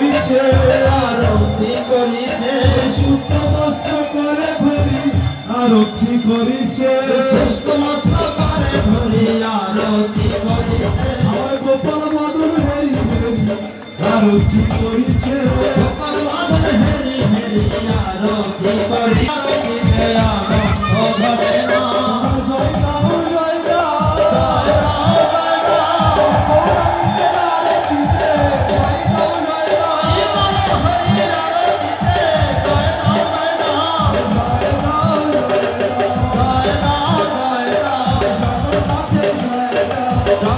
করিছে আরতি করিছে সুত বস্ত্র করে ধরি আরতি করিছে। আমার গোপাল মাদুর হেরি হেরি আরতি করিছে। গোপাল মাদুর হেরি হেরি আরতি করিছে।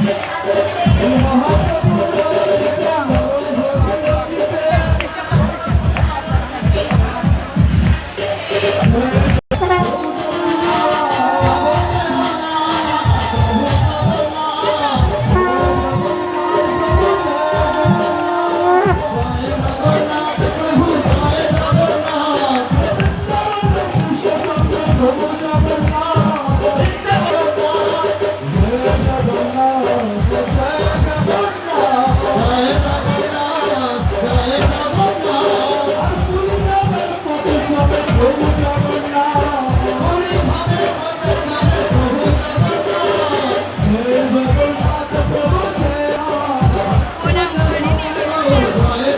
Thank you. Hallelujah.